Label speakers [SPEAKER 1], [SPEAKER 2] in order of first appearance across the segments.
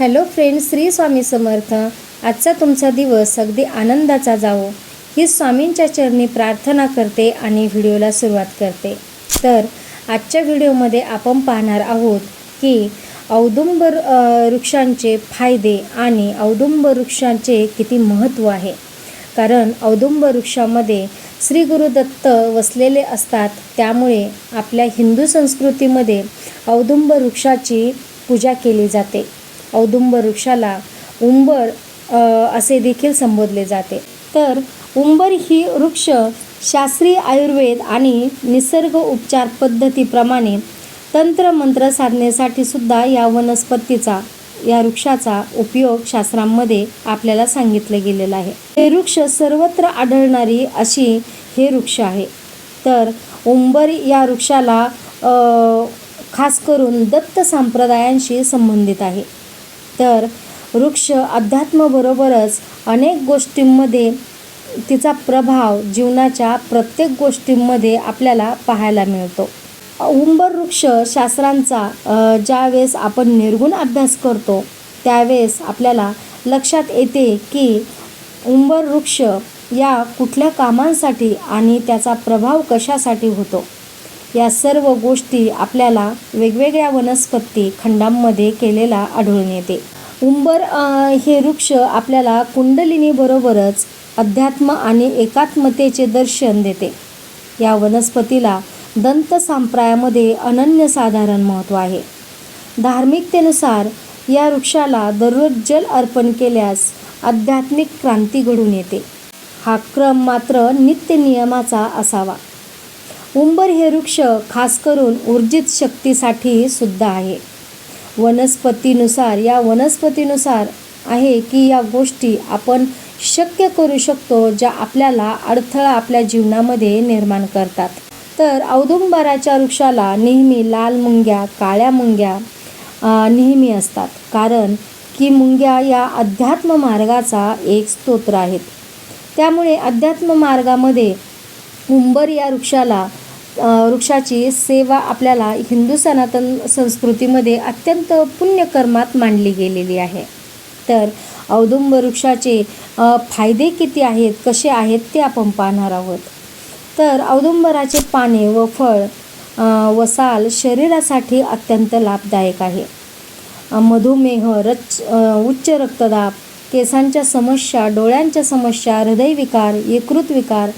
[SPEAKER 1] Hello friends Shri Swami Samarth. आजचा तुमचा दिवस अगदी आनंदाचा जावो. ही स्वामींच्या चरणी प्रार्थना करते आणि व्हिडिओला सुरुवात करते. तर आजच्या व्हिडिओमध्ये आपण पाहणार आहोत की औदुंबर वृक्षांचे फायदे आणि औदुंबर वृक्षांचे किती महत्त्व आहे. कारण औदुंब वृक्षामध्ये श्री गुरुदत्त वसलेले असतात. त्यामुळे आपल्या हिंदू संस्कृतीमध्ये औदुंब वृक्षाची पूजा केली जाते. औदुंब वृक्षाला उंबर असे देखील संबोधले जाते. तर उंबर ही वृक्ष शास्त्रीय आयुर्वेद आणि निसर्ग उपचार पद्धतीप्रमाणे तंत्र मंत्र साधनेसाठी सुद्धा या वनस्पतीचा या वृक्षाचा उपयोग शास्त्रांमध्ये आपल्याला सांगितलं गेलेलं आहे. हे वृक्ष सर्वत्र आढळणारी अशी हे वृक्ष आहे. तर उंबर या वृक्षाला खास करून दत्त संप्रदायांशी संबंधित आहे. तर वृक्ष अध्यात्मबरोबरच अनेक गोष्टींमध्ये तिचा प्रभाव जीवनाच्या प्रत्येक गोष्टींमध्ये आपल्याला पाहायला मिळतो. उंबर वृक्ष शास्त्रांचा ज्यावेळेस आपण निर्गुण अभ्यास करतो त्यावेळेस आपल्याला लक्षात येते की उंबर वृक्ष या कुठल्या कामांसाठी आणि त्याचा प्रभाव कशासाठी होतो. या सर्व गोष्टी आपल्याला वेगवेगळ्या वनस्पती खंडांमध्ये केलेला आढळून येते. उंबर हे वृक्ष आपल्याला कुंडलिनीबरोबरच अध्यात्म आणि एकात्मतेचे दर्शन देते. या वनस्पतीला दंत संप्रदायामध्ये अनन्यसाधारण महत्त्व आहे. धार्मिकतेनुसार या वृक्षाला दररोज जल अर्पण केल्यास आध्यात्मिक क्रांती घडून येते. हा क्रम मात्र नित्य नियमाचा असावा. उंबर हे वृक्ष खास करून ऊर्जित शक्तीसाठी सुद्धा आहे. वनस्पतीनुसार या वनस्पतीनुसार आहे की या गोष्टी आपण शक्य करू शकतो ज्या आपल्याला अडथळा आपल्या जीवनामध्ये निर्माण करतात. तर औदुंबराच्या वृक्षाला नेहमी लाल मुंग्या काळ्या मुंग्या नेहमी असतात. कारण की मुंग्या या अध्यात्म मार्गाचा एक स्तोत्र आहेत. त्यामुळे अध्यात्म मार्गामध्ये उंबर या वृक्षाला वृक्षाची सेवा आपल्याला हिंदू सनातन संस्कृतीमध्ये अत्यंत पुण्यकर्मात मांडली गेलेली आहे. तर औदुंब वृक्षाचे फायदे किती आहेत कसे आहेत ते आपण पाहणार आहोत. तर औदुंबराचे पाने व फळ व साल शरीरासाठी अत्यंत लाभदायक आहे. मधुमेह रच उच्च रक्तदाब केसांच्या समस्या डोळ्यांच्या समस्या हृदयविकार यकृत विकार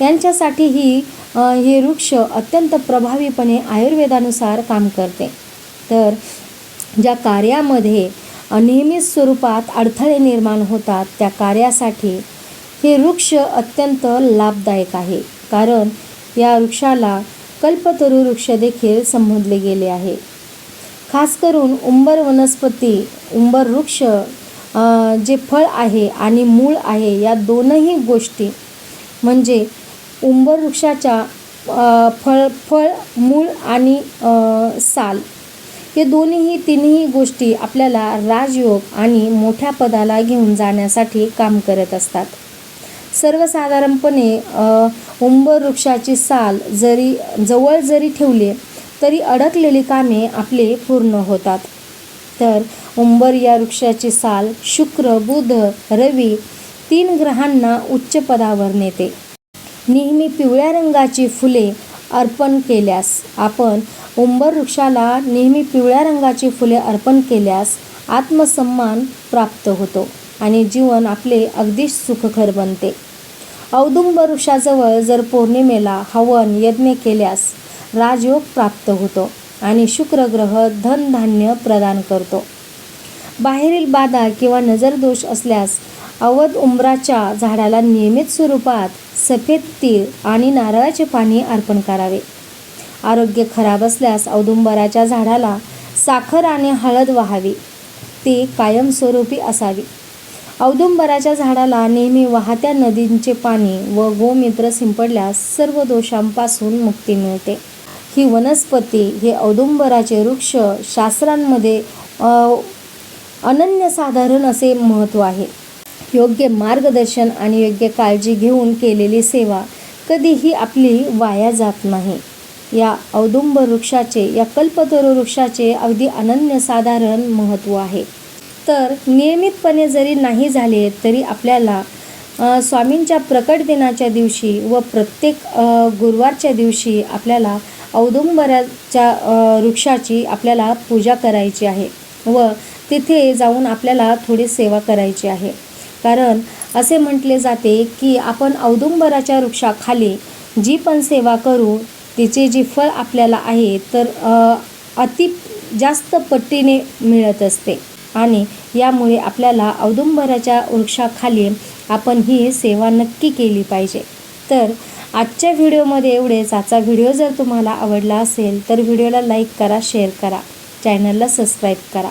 [SPEAKER 1] यांच्यासाठीही अ, हे वृक्ष अत्यंत प्रभावीपणे आयुर्वेदानुसार काम करते. तर ज्या कार्यामध्ये नेहमीच स्वरूपात अडथळे निर्माण होतात त्या कार्यासाठी हे वृक्ष अत्यंत लाभदायक आहे. कारण या वृक्षाला कल्पतरू वृक्ष देखील संबोधले गेले आहे. खास करून उंबर वनस्पती उंबर वृक्ष जे फळ आहे आणि मूळ आहे या दोनही गोष्टी म्हणजे उंबर वृक्षाच्या फळ फळ मूळ आणि साल. हे दोन्हीही तिन्ही गोष्टी आपल्याला राजयोग आणि मोठ्या पदाला घेऊन जाण्यासाठी काम करत असतात. सर्वसाधारणपणे उंबर वृक्षाची साल जरी जवळ जरी ठेवली तरी अडकलेली कामे आपले पूर्ण होतात. तर उंबर या वृक्षाची साल शुक्र बुध रवी तीन ग्रहांना उच्च पदावर नेते. नेहमी पिवळ्या रंगाची फुले अर्पण केल्यास आपण उंबर वृक्षाला नेहमी पिवळ्या रंगाची फुले अर्पण केल्यास आत्मसन्मान प्राप्त होतो आणि जीवन आपले अगदी सुखकर बनते. औदुंब वृक्षाजवळ जर पौर्णिमेला हवन यज्ञ केल्यास राजयोग प्राप्त होतो आणि शुक्र ग्रह धनधान्य प्रदान करतो. बाहेरील बाधा किंवा नजरदोष असल्यास अवध उंबराच्या झाडाला नियमित स्वरूपात सफेद तीळ आणि नारळाचे पाणी अर्पण करावे. आरोग्य खराब असल्यास औदुंबराच्या झाडाला साखर आणि हळद वाहावी. ते कायमस्वरूपी असावी. औदुंबराच्या झाडाला नेहमी वाहत्या नदींचे पाणी व गोमूत्र शिंपडल्यास सर्व दोषांपासून मुक्ती मिळते. ही वनस्पती हे औदुंबराचे वृक्ष शास्त्रांमध्ये अनन्यसाधारण असे महत्त्व आहे. योग्य मार्गदर्शन आणि योग्य काळजी घेऊन केलेली सेवा कधीही आपली वाया जात नाही. या औदुंब वृक्षाचे या कल्पतरू वृक्षाचे अगदी अनन्यसाधारण महत्त्व आहे. तर नियमितपणे जरी नाही झाले तरी आपल्याला स्वामींच्या प्रकट दिनाच्या दिवशी व प्रत्येक गुरुवारच्या दिवशी आपल्याला औदुंबराच्या वृक्षाची आपल्याला पूजा करायची आहे व तिथे जाऊन आपल्याला थोडी सेवा करायची आहे. कारण असे म्हटले जाते की आपण औदुंबराच्या वृक्षाखाली जी पण सेवा करू तिचे जे फळ आपल्याला आहे तर अति जास्त पट्टीने मिळत असते. आणि यामुळे आपल्याला औदुंबराच्या वृक्षाखाली आपण ही सेवा नक्की केली पाहिजे. तर आजच्या व्हिडिओमध्ये एवढेच आजचा व्हिडिओ जर तुम्हाला आवडला असेल तर व्हिडिओला लाईक करा शेअर करा चॅनलला सबस्क्राईब करा.